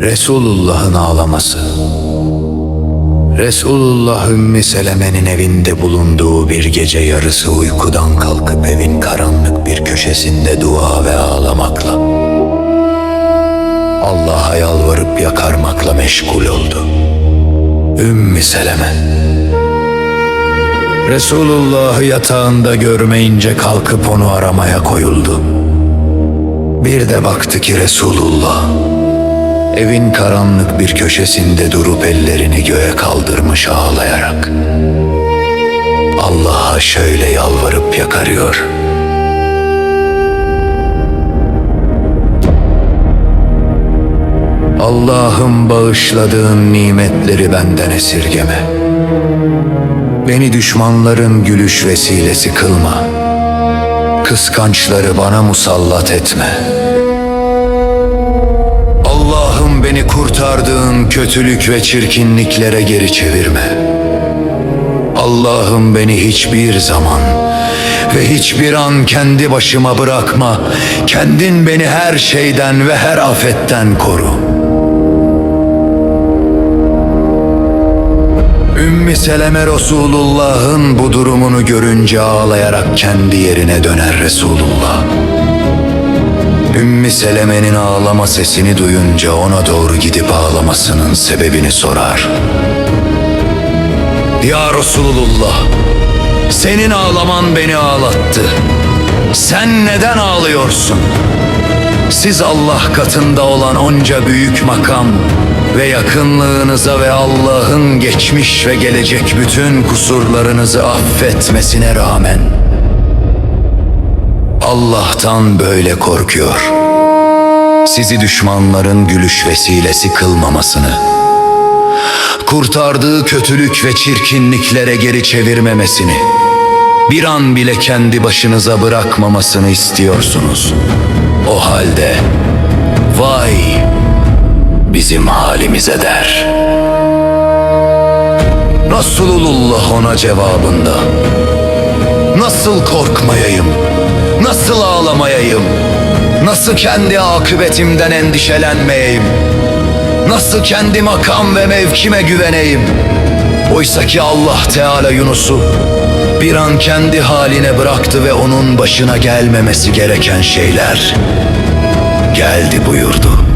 Resulullah'ın ağlaması Resulullah Ümmü Seleme'nin evinde bulunduğu bir gece yarısı uykudan kalkıp evin karanlık bir köşesinde dua ve ağlamakla Allah'a yalvarıp yakarmakla meşgul oldu. Ümmü Seleme Resulullah'ı yatağında görmeyince kalkıp onu aramaya koyuldu. Bir de baktı ki Resulullah Evin karanlık bir köşesinde durup ellerini göğe kaldırmış ağlayarak. Allah'a şöyle yalvarıp yakarıyor. Allah'ım bağışladığın nimetleri benden esirgeme. Beni düşmanların gülüş vesilesi kılma. Kıskançları bana musallat etme.'' Kurtardığın kötülük ve çirkinliklere geri çevirme. Allah'ım beni hiçbir zaman ve hiçbir an kendi başıma bırakma. Kendin beni her şeyden ve her afetten koru. Ümmü Seleme Resulullah'ın bu durumunu görünce ağlayarak kendi yerine döner Resulullah. Ümmü Seleme'nin ağlama sesini duyunca ona doğru gidip ağlamasının sebebini sorar. Ya Resulullah, senin ağlaman beni ağlattı. Sen neden ağlıyorsun? Siz Allah katında olan onca büyük makam ve yakınlığınıza ve Allah'ın geçmiş ve gelecek bütün kusurlarınızı affetmesine rağmen Allah'tan böyle korkuyor. Sizi düşmanların gülüş vesilesi kılmamasını, kurtardığı kötülük ve çirkinliklere geri çevirmemesini, bir an bile kendi başınıza bırakmamasını istiyorsunuz. O halde vay bizim halimize der. Resulullah ona cevabında Nasıl korkmayayım? Nasıl ağlamayayım? Nasıl kendi akıbetimden endişelenmeyeyim? Nasıl kendi makam ve mevkime güveneyim? Oysa ki Allah Teala Yunus'u bir an kendi haline bıraktı ve onun başına gelmemesi gereken şeyler geldi buyurdu.